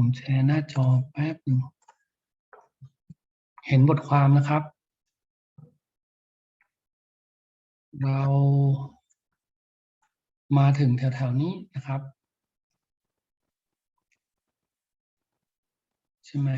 ผมแชร์หน้าจอแป๊บหนึ่งเห็นบทความนะครับ เรามาถึงแถวๆนี้นะครับ ใช่ไหม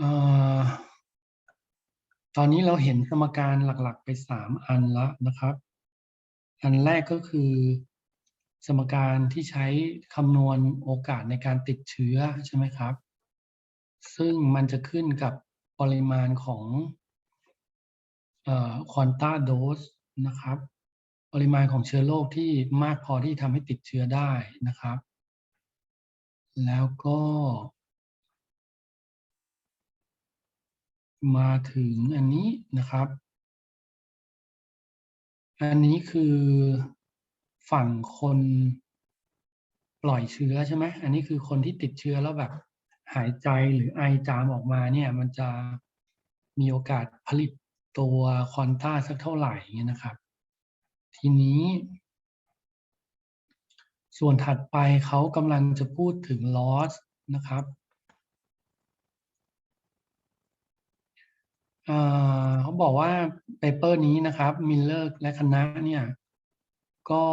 ออตอนนี้เราเห็นสมการหลักๆไปสามอันแล้วนะครับ อันแรกก็คือ สมการที่ใช้คำนวณโอกาสในการติดเชื้อใช่ไหมครับ ซึ่งมันจะขึ้นกับปริมาณของควอนตาโดสนะครับ ปริมาณของเชื้อโรคที่มากพอที่ทำให้ติดเชื้อได้นะครับ แล้วก็ มาถึงอันนี้นะครับ อันนี้คือ ฝั่งคนปล่อยเชื้อใช่ไหมอันนี้คือคนที่ติดเชื้อแล้วแบบหายใจหรือไอจามออกมาเนี่ยมันจะมีโอกาสผลิตตัวคอนต้าสักเท่าไหร่เงี้ยนะครับ ทีนี้ ส่วนถัดไปเขากำลังจะพูดถึง loss นะครับเขาบอกว่าเปเปอร์นี้นะครับมิลเลอร์และคณะเนี่ย ก็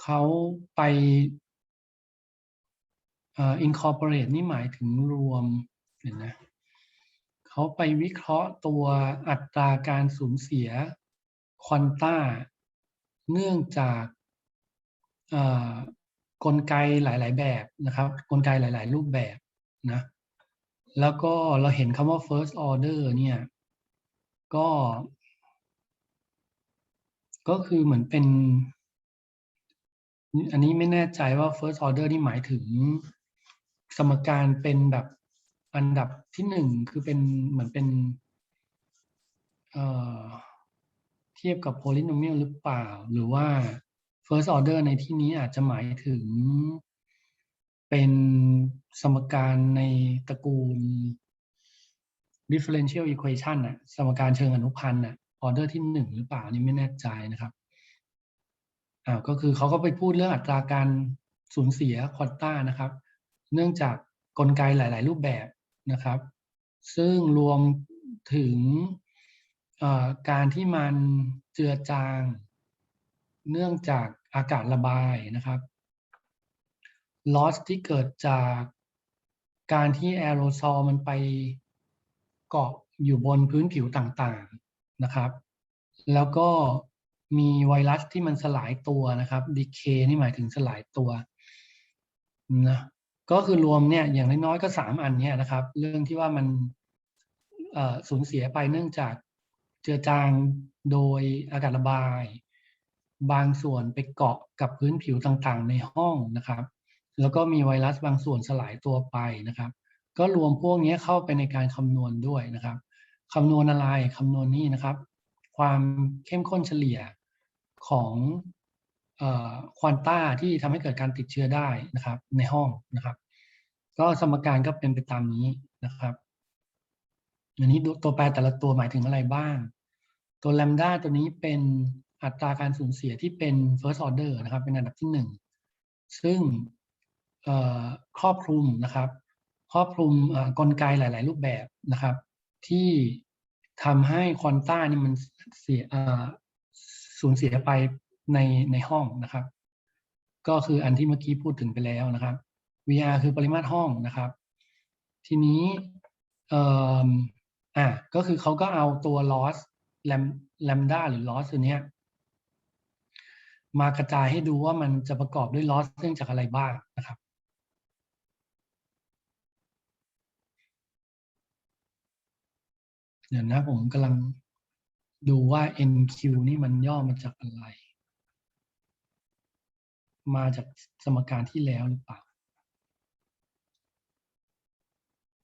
เขาไป incorporate นี่หมายถึงรวมเห็นนะเขาไปวิเคราะห์ตัวอัตราการสูญเสียควอนต้า เนื่องจากกลไกหลาย ๆ แบบนะครับ กลไกหลาย ๆ รูปแบบนะ แล้วก็เราเห็นคำว่า first order เนี่ย ก็ ก็คือเหมือนเป็น อันนี้ไม่แน่ใจว่า first order นี่หมายถึง สมการเป็นแบบอันดับที่หนึ่งคือเป็นเหมือนเป็นเเทียบกับ polynomial หรือเปล่า หรือว่า first order ในที่นี้อาจจะหมายถึง เป็นสมการในตระกูล differential equation น่ะสมการเชิงอนุพันธ์น่ะ order ที่หนึ่งหรือเปล่านี่ไม่แน่ใจนะครับอ่าก็คือเขาก็ไปพูดเรื่องอัตราการสูญเสียควอต้านะครับ เนื่องจากกลไกหลาย ๆ รูปแบบนะครับ ซึ่งรวมถึงการที่มันเจือจาง เนื่องจากอากาศระบายนะครับ loss ที่เกิดจากการที่แอโรซอลมันไปเกาะอยู่บนพื้นผิวต่างๆ นะครับ แล้วก็มีไวรัสที่มันสลายตัวนะครับ decay นี่หมายถึงสลายตัวนะก็คือรวมเนี่ยอย่างน้อยๆก็สามอันเนี่ยนะครับ เรื่องที่ว่ามันสูญเสียไปเนื่องจากเจือจางโดยอากาศระบาย บางส่วนไปเกาะกับพื้นผิวต่างๆ ในห้องนะครับ แล้วก็มีไวรัสบางส่วนสลายตัวไปนะครับ ก็รวมพวกนี้เข้าไปในการคำนวณด้วยนะครับ คำนวณอะไรคำนวณนี้นะครับ ความเข้มข้นเฉลี่ยของควอนต้าที่ทำให้เกิดการติดเชื้อได้นะครับ ในห้องนะครับ ก็สมการก็เป็นไปตามนี้นะครับอันนี้ตัวแปรแต่ละตัวหมายถึงอะไรบ้าง ตัวแลมด้าตัวนี้เป็นอัตราการสูญเสียที่เป็น first order นะครับ เป็นอันดับที่หนึ่งซึ่งครอบคลุมนะครับ ครอบคลุมกลไกหลาย ๆ รูปแบบนะครับ ที่ทำให้ควอนต้านี่มันเสียสูญเสียไปในในห้องนะครับ ก็คืออันที่เมื่อกี้พูดถึงไปแล้วนะครับ VR คือปริมาตรห้องนะครับ ทีนี้เอ่อะก็คือเขาก็เอาตัว loss lambda หรือ loss ตัวเนี้ยมากระจายให้ดูว่ามันจะประกอบด้วย loss เนื่องจากอะไรบ้างนะครับ เดี๋ยวนะผมกำลังดูว่า NQ นี่มันย่อมาจากอะไร มาจากสมการที่แล้วหรือเปล่า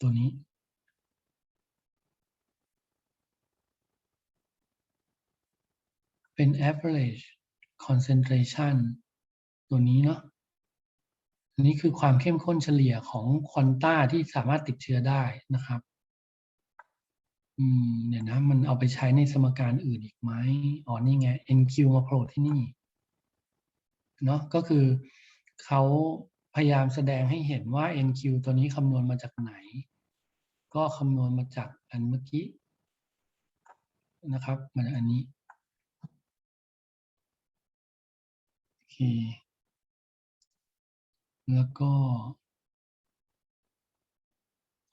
ตัวนี้ เป็น average concentration ตัวนี้เนาะนนี้คือความเข้มข้นเฉลี่ยของควอนต้าที่สามารถติดเชื้อได้นะครับ อืมเดี๋ยวนะ มันเอาไปใช้ในสมการอื่นอีกไหมอ๋อนี่ไง NQ มาโผล่ที่นี่เนาะก็คือเขาพยายามแสดงให้เห็นว่า NQ ตัวนี้คำนวณมาจากไหน ก็คำนวณมาจากอันเมื่อกี้นะครับมาจากอันนี้โอเคแล้วก็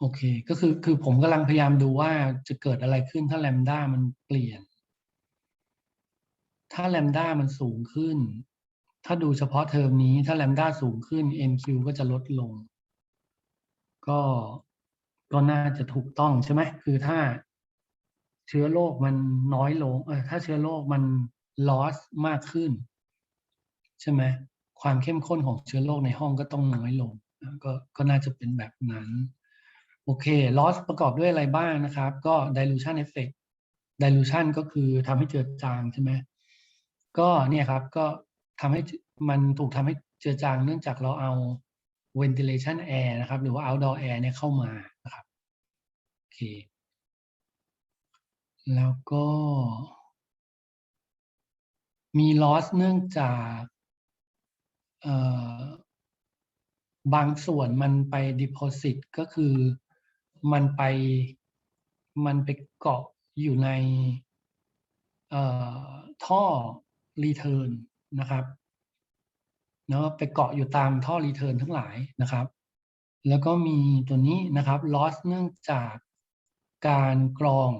โอเค ก็คือคือผมกำลังพยายามดูว่าจะเกิดอะไรขึ้นถ้าแลมด้ามันเปลี่ยน ถ้าแลมด้ามันสูงขึ้น ถ้าดูเฉพาะเทอมนี้ถ้าแลมด้าสูงขึ้น NQ ก็จะลดลง ก็ก็น่าจะถูกต้องใช่ไหมคือถ้าเชื้อโรคมันน้อยลงเออถ้าเชื้อโรคมัน loss มากขึ้น ใช่ไหมความเข้มข้นของเชื้อโรคในห้องก็ต้องน้อยลง ก็ก็น่าจะเป็นแบบนั้น โอเค loss ประกอบด้วยอะไรบ้างนะครับ ก็ dilution effect dilution ก็คือทำให้เจือจางใช่ไหมก็เนี่ยครับก็ทำให้มันถูกทำให้เจือจางเนื่องจากเราเอา ventilation air นะครับ หรือว่า outdoor air เนี่ยเข้ามานะครับโอเค แล้วก็มี loss เนื่องจากบางส่วนมันไป deposit ก็คือ มันไปมันไปเกาะอยู่ในเอ่อท่อ return นะครับเนาะไปเกาะอยู่ตามท่อ return ทั้งหลายนะครับ แล้วก็มีตัวนี้นะครับ loss เนื่องจากการกรอง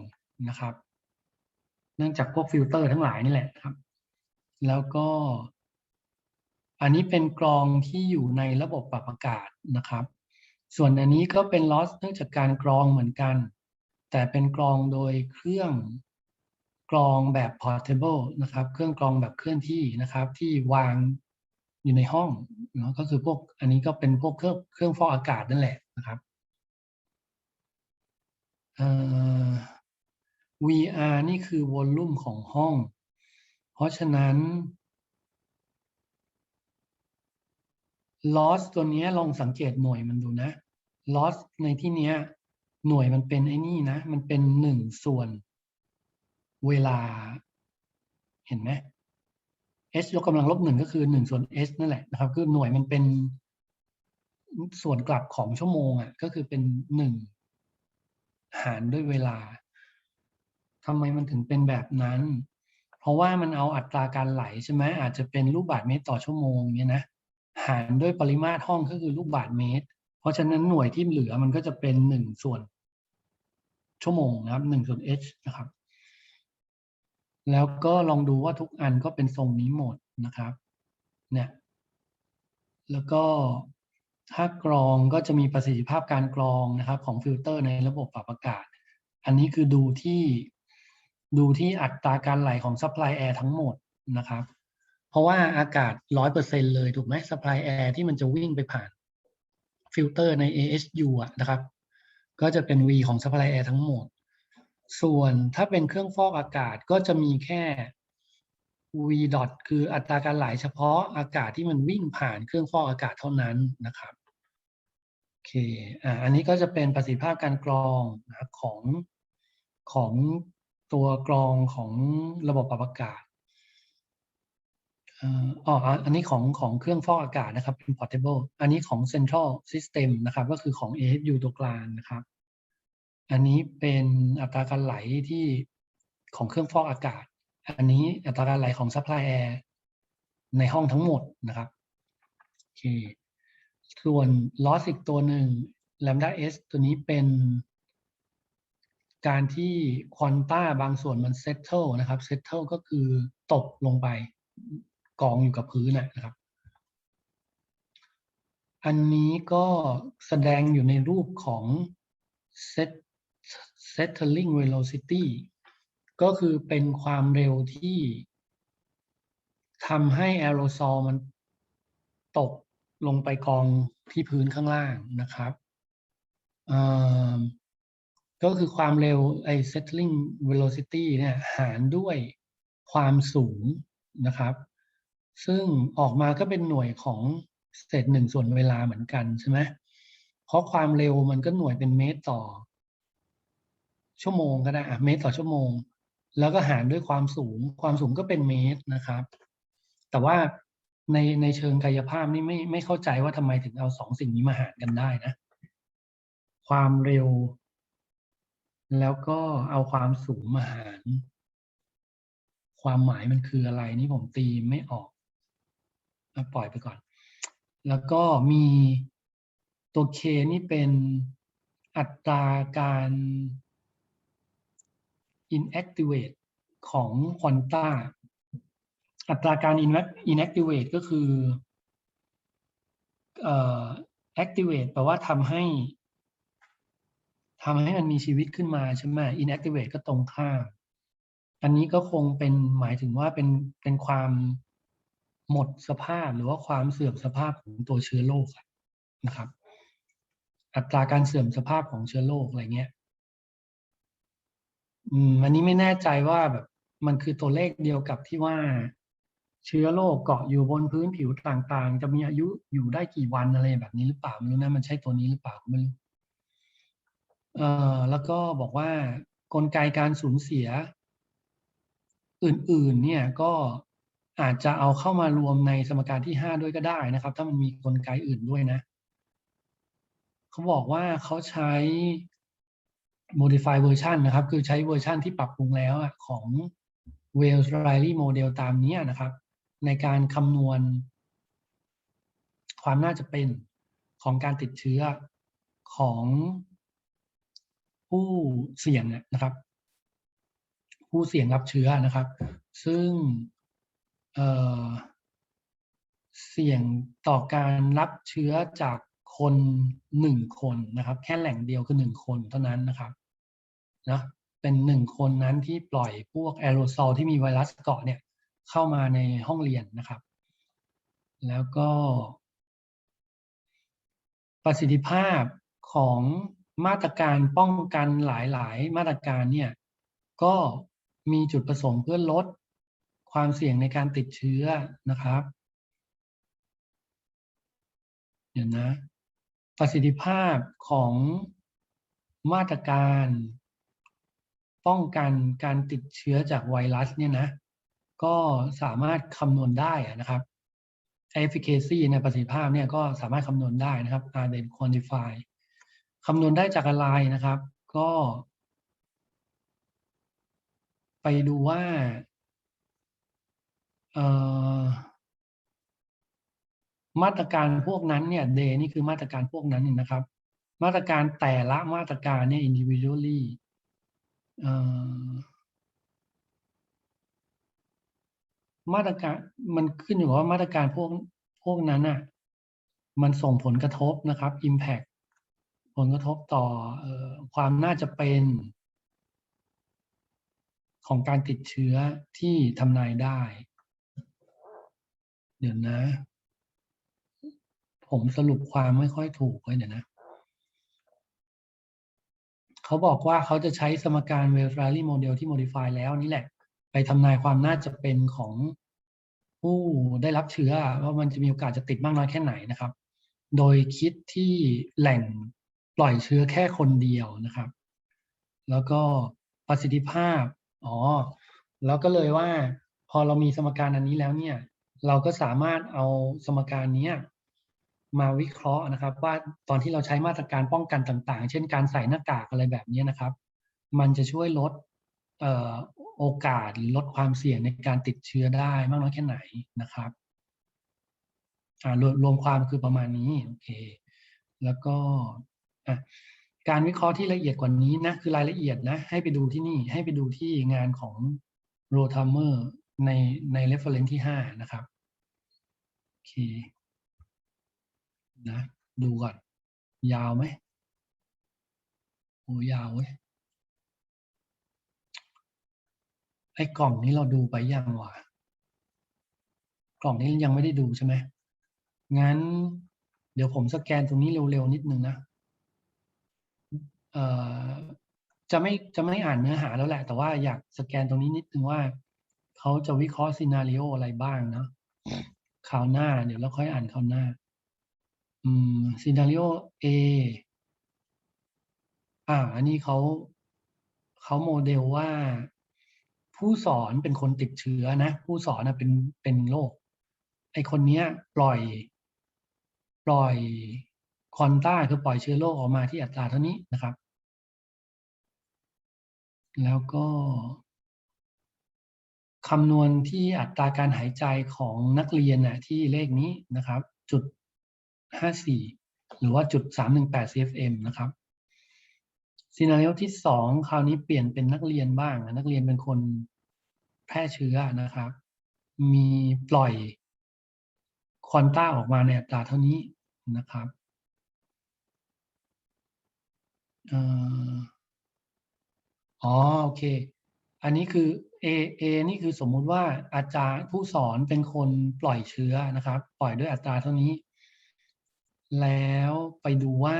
นะครับ เนื่องจากพวกฟิลเตอร์ทั้งหลายนี่แหละครับ แล้วก็ อันนี้เป็นกรองที่อยู่ในระบบปรับอากาศนะครับ ส่วนอันนี้ก็เป็น loss เนื่องจากการกรองเหมือนกัน แต่เป็นกรองโดยเครื่องกรองแบบ portable นะครับ เครื่องกรองแบบเคลื่อนที่นะครับ ที่วางอยู่ในห้องเนาะก็คือพวกอันนี้ก็เป็นพวกเครื่องเครื่องฟอกอากาศนั่นแหละนะครับ VR นี่คือวอลลุ่มของห้อง เพราะฉะนั้น loss ตัวนี้ลองสังเกตหน่วยมันดูนะ loss ในที่นี้หน่วยมันเป็นไอ้นี่นะ มันเป็นหนึ่งส่วน เวลา เห็นไหม h ยกกำลังลบหนึ่งก็คือหนึ่งส่วน h นั่นแหละนะครับ คือหน่วยมันเป็นส่วนกลับของชั่วโมงอะ ก็คือเป็นหนึ่งหารด้วยเวลาทำไมมันถึงเป็นแบบนั้น เพราะว่ามันเอาอัตราการไหลใช่ไหมอาจจะเป็นลูกบาศก์เมตรต่อชั่วโมงเนี่ยนะ หารด้วยปริมาตรห้องก็คือลูกบาศก์เมตร เพราะฉะนั้นหน่วยที่เหลือมันก็จะเป็นหนึ่งส่วน ชั่วโมงนะครับหนึ่งส่วน h นะครับ แล้วก็ลองดูว่าทุกอันก็เป็นทรงนี้หมดนะครับ เนี่ย แล้วก็ถ้ากรองก็จะมีประสิทธิภาพการกรองนะครับ ของฟิลเตอร์ในระบบปรับอากาศ อันนี้คือดูที่ดูที่อัตราการไหลของซัพพลายแอร์ทั้งหมดนะครับ เพราะว่าอากาศร้อยเปอร์เซ็นเลยถูกไหมซัพพลายแอร์ที่มันจะวิ่งไปผ่านฟิลเตอร์ใน ASU อะนะครับ ก็จะเป็น V ของซัพพลายแอร์ทั้งหมด ส่วนถ้าเป็นเครื่องฟอกอากาศก็จะมีแค่ V dot คืออัตราการไหลเฉพาะอากาศที่มันวิ่งผ่านเครื่องฟอกอากาศเท่านั้นนะครับโอเคอ่าอันนี้ก็จะเป็นประสิทธิภาพการกรองนะครับของของตัวกรองของระบบปรับอากาศ อ๋ออันนี้ของของเครื่องฟอกอากาศนะครับเป็น portable อันนี้ของ central system นะครับ ก็คือของ AFU ตัวกลางนะครับ อันนี้เป็นอัตราการไหลที่ของเครื่องฟอกอากาศ อันนี้อัตราการไหลของ supply air ในห้องทั้งหมดนะครับโอเคส่วน loss อีกตัวหนึ่ง lambda s ตัวนี้เป็นการที่ควอนต้าบางส่วนมัน settle นะครับ settle ก็คือตกลงไป กองอยู่กับพื้นนะครับ อันนี้ก็แสดงอยู่ในรูปของ set settling velocity ก็คือเป็นความเร็วที่ทำให้แอโรซอลมันตกลงไปกองที่พื้นข้างล่างนะครับก็คือความเร็วไอ้ settling velocity เนี่ยหารด้วยความสูงนะครับ ซึ่งออกมาก็เป็นหน่วยของเศษหนึ่งส่วนเวลาเหมือนกันใช่ไหมเพราะความเร็วมันก็หน่วยเป็นเมตรต่อ ชั่วโมงก็ได้อะเมตรต่อชั่วโมง แล้วก็หารด้วยความสูง ความสูงก็เป็นเมตรนะครับ แต่ว่าในในเชิงกายภาพนี่ไม่ไม่เข้าใจว่าทำไมถึงเอาสองสิ่งนี้มาหารกันได้นะ ความเร็ว แล้วก็เอาความสูงมาหาร ความหมายมันคืออะไรนี่ผมตีไม่ออก ปล่อยไปก่อน แล้วก็มีตัวเคนี่เป็นอัตราการ inactivate ของควอนต้าอัตราการ inac- inactivate ก็คือเอ่อ activate แปลว่าทำให้ทำให้มันมีชีวิตขึ้นมาใช่ไหม inactivate ก็ตรงข้าม อันนี้ก็คงเป็นหมายถึงว่าเป็นเป็นความ หมดสภาพหรือว่าความเสื่อมสภาพของตัวเชื้อโรคนะครับ อัตราการเสื่อมสภาพของเชื้อโรคอะไรเงี้ย อืมอันนี้ไม่แน่ใจว่าแบบมันคือตัวเลขเดียวกับที่ว่า เชื้อโรคเกาะอยู่บนพื้นผิวต่างๆ จะมีอายุอยู่ได้กี่วันอะไรแบบนี้หรือเปล่าไม่รู้นะมันใช่ตัวนี้หรือเปล่าไม่รู้เอ่อแล้วก็บอกว่ากลไกการสูญเสีย อื่นๆ เนี่ยก็ อาจจะเอาเข้ามารวมในสมการที่ห้าด้วยก็ได้นะครับ ถ้ามันมีกลไกอื่นด้วยนะ เขาบอกว่าเขาใช้ modify version นะครับ คือใช้เวอร์ชันที่ปรับปรุงแล้วของ Wells Riley model ตามนี้นะครับ ในการคำนวณ ความน่าจะเป็นของการติดเชื้อของผู้เสี่ยงนะครับ ผู้เสี่ยงรับเชื้อนะครับ ซึ่ง เสี่ยงต่อการรับเชื้อจากคนหนึ่งคนนะครับ แค่แหล่งเดียวคือหนึ่งคนเท่านั้นนะครับนะเป็นหนึ่งคนนั้นที่ปล่อยพวกแอโรโซลที่มีไวรัสเกาะเนี่ยเข้ามาในห้องเรียนนะครับ แล้วก็ ประสิทธิภาพของมาตรการป้องกันหลาย ๆ มาตรการเนี่ยก็มีจุดประสงค์เพื่อลด ความเสี่ยงในการติดเชื้อนะครับ เดี๋ยวนะ ประสิทธิภาพของมาตรการป้องกันการติดเชื้อจากไวรัสเนี่ยนะ ก็สามารถคำนวณได้นะครับ efficacy ในประสิทธิภาพเนี่ยก็สามารถคำนวณได้นะครับ r d e n quantify คำนวณได้จากอะไรนะครับ ก็ ไปดูว่า มาตรการพวกนั้นเนี่ย day นี่คือมาตรการพวกนั้นนะครับ มาตรการแต่ละมาตรการเนี่ย individually มาตรการมันขึ้นอยู่กับว่ามาตรการพวกพวกนั้นน่ะมันส่งผลกระทบนะครับ impact ผลกระทบต่ออความน่าจะเป็นของการติดเชื้อที่ทำนายได้ เดี๋ยวนะ ผมสรุปความไม่ค่อยถูกเลยเดี๋ยวนะ เขาบอกว่าเขาจะใช้สมการเวลฟรารีโมเดลที่ modify แล้วนี่แหละ ไปทำนายความน่าจะเป็นของผู้ได้รับเชื้อว่ามันจะมีโอกาสจะติดมากน้อยแค่ไหนนะครับ โดยคิดที่แหล่งปล่อยเชื้อแค่คนเดียวนะครับ แล้วก็ประสิทธิภาพ อ๋อ แล้วก็เลยว่า พอเรามีสมการอันนี้แล้วเนี่ย เราก็สามารถเอาสมการนี้มาวิเคราะห์นะครับ ว่าตอนที่เราใช้มาตรการป้องกันต่างๆ เช่นการใส่หน้ากากอะไรแบบนี้นะครับ มันจะช่วยลดออโอกาสหรือลดความเสี่ยงในการติดเชื้อได้มากน้อยแค่ไหนนะครับอ่ารวมรวมความคือประมาณนี้โอเค แล้วก็การวิเคราะห์ที่ละเอียดกว่านี้นะคือรายละเอียดนะให้ไปดูที่นี่ให้ไปดูที่งานของโรทามเมอร์ในใน reference ที่ห้านะครับ เคนะดูก่อนยาวไหมโอ้ยาวเว้ยไอ้กล่องนี้เราดูไปยังวะกล่องนี้ยังไม่ได้ดูใช่ไหมงั้น เดี๋ยวผมสแกนตรงนี้เร็วๆนิดนึงนะเอ่อจะไม่จะไม่อ่านเนื้อหาแล้วแหละ แต่ว่าอยากสแกนตรงนี้นิดนึงว่าเขาจะวิเคราะห์ซีนารีโออะไรบ้างเนาะ ราวหน้า เดี๋ยวเราค่อยอ่านคราวหน้า อืมซีนารีโอ A อ่า อันนี้เขาเขาโมเดลว่าผู้สอนเป็นคนติดเชื้อนะ ผู้สอนนะเป็นเป็นโรคไอคนเนี้ย ปล่อย ปล่อยคอนต้าคือปล่อยเชื้อโรคออกมาที่อัตราเท่านี้นะครับ แล้วก็ คำนวณที่อัตราการหายใจของนักเรียนนะที่เลขนี้นะครับ จุดห้าสี่หรือว่าจุดสามหนึ่งแปด CFM นะครับซีนารีโอที่สองคราวนี้เปลี่ยนเป็นนักเรียนบ้างนักเรียนเป็นคนแพร่เชื้อนะครับ มีปล่อยควอนต้าออกมาในอัตราเท่านี้นะครับอ๋อโอเค อันนี้คือ A A นี่คือสมมุติว่าอาจารย์ผู้สอนเป็นคนปล่อยเชื้อนะครับ ปล่อยด้วยอัตราเท่านี้ แล้วไปดูว่า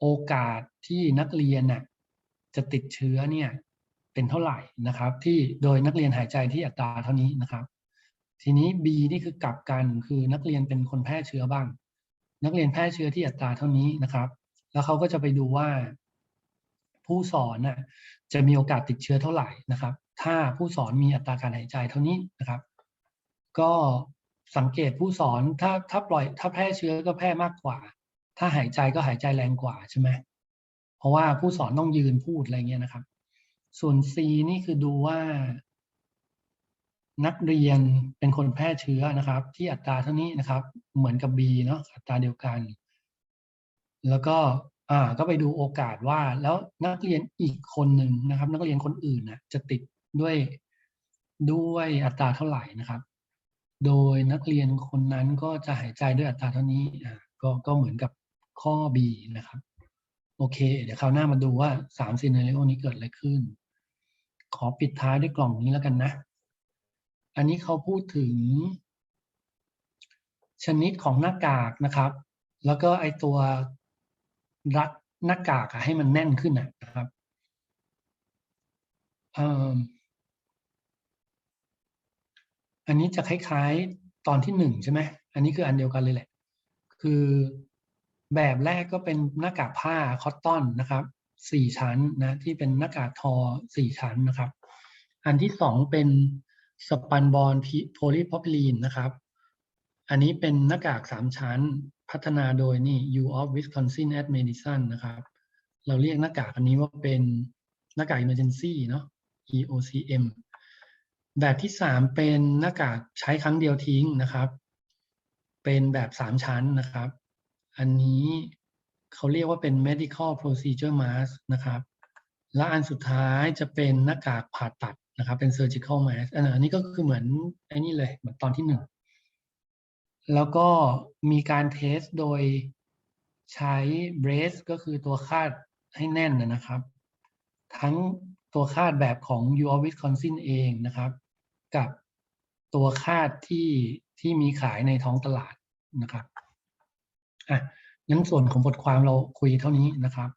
โอกาสที่นักเรียนน่ะจะติดเชื้อเนี่ยเป็นเท่าไหร่นะครับ ที่โดยนักเรียนหายใจที่อัตราเท่านี้นะครับ ทีนี้ B นี่คือกลับกันคือนักเรียนเป็นคนแพร่เชื้อบ้าง นักเรียนแพร่เชื้อที่อัตราเท่านี้นะครับ แล้วเขาก็จะไปดูว่า ผู้สอนน่ะจะมีโอกาสติดเชื้อเท่าไหร่นะครับ ถ้าผู้สอนมีอัตราการหายใจเท่านี้นะครับ ก็สังเกตผู้สอนถ้าถ้าปล่อย ถ้าแพร่เชื้อก็แพร่มากกว่า ถ้าหายใจก็หายใจแรงกว่าใช่ไหมเพราะว่าผู้สอนต้องยืนพูดอะไรเงี้ยนะครับ ส่วน C นี่คือดูว่า นักเรียนเป็นคนแพร่เชื้อนะครับ ที่อัตราเท่านี้นะครับ เหมือนกับ B เนาะอัตราเดียวกัน แล้วก็ อ่าก็ไปดูโอกาสว่าแล้วนักเรียนอีกคนหนึ่งนะครับ นักเรียนคนอื่นนะจะติดด้วยด้วยอัตราเท่าไหร่นะครับ โดยนักเรียนคนนั้นก็จะหายใจด้วยอัตราเท่านี้อ่าก็ก็เหมือนกับข้อ B นะครับ โอเค เดี๋ยวคราวหน้ามาดูว่าสามซีนารีโอนี้เกิดอะไรขึ้น ขอปิดท้ายด้วยกล่องนี้แล้วกันนะ อันนี้เขาพูดถึง ชนิดของหน้ากากนะครับ แล้วก็ไอตัว รัดหน้ากากให้มันแน่นขึ้นนะครับอันนี้จะคล้ายๆตอนที่หนึ่งใช่ไหมอันนี้คืออันเดียวกันเลยแหละ คือแบบแรกก็เป็นหน้ากากผ้าคอตตอนนะครับสี่ชั้นนะที่เป็นหน้ากากทอสี่ชั้นนะครับ อันที่สองเป็นสปันบอลโพลีพอพิลีนนะครับ อันนี้เป็นหน้ากากสามชั้น พัฒนาโดยนี่ U of Wisconsin at Madison นะครับ เราเรียกหน้ากากอันนี้ว่าเป็นหน้ากาก emergency เนาะ EOCM แบบที่สามเป็นหน้ากากใช้ครั้งเดียวทิ้งนะครับ เป็นแบบสามชั้นนะครับ อันนี้เขาเรียกว่าเป็น medical procedure mask นะครับ และอันสุดท้ายจะเป็นหน้ากากผ่าตัดนะครับ เป็น surgical mask อันนี้ก็คือเหมือนไอ้นี่เลย เหมือนตอนที่หนึ่ง แล้วก็มีการเทสโดยใช้ brace ก็คือตัวคาดให้แน่นนะครับ ทั้งตัวคาดแบบของ U of Wisconsin เองนะครับ กับตัวคาดที่ที่มีขายในท้องตลาดนะครับอะงั้นส่วนของบทความเราคุยเท่านี้นะครับ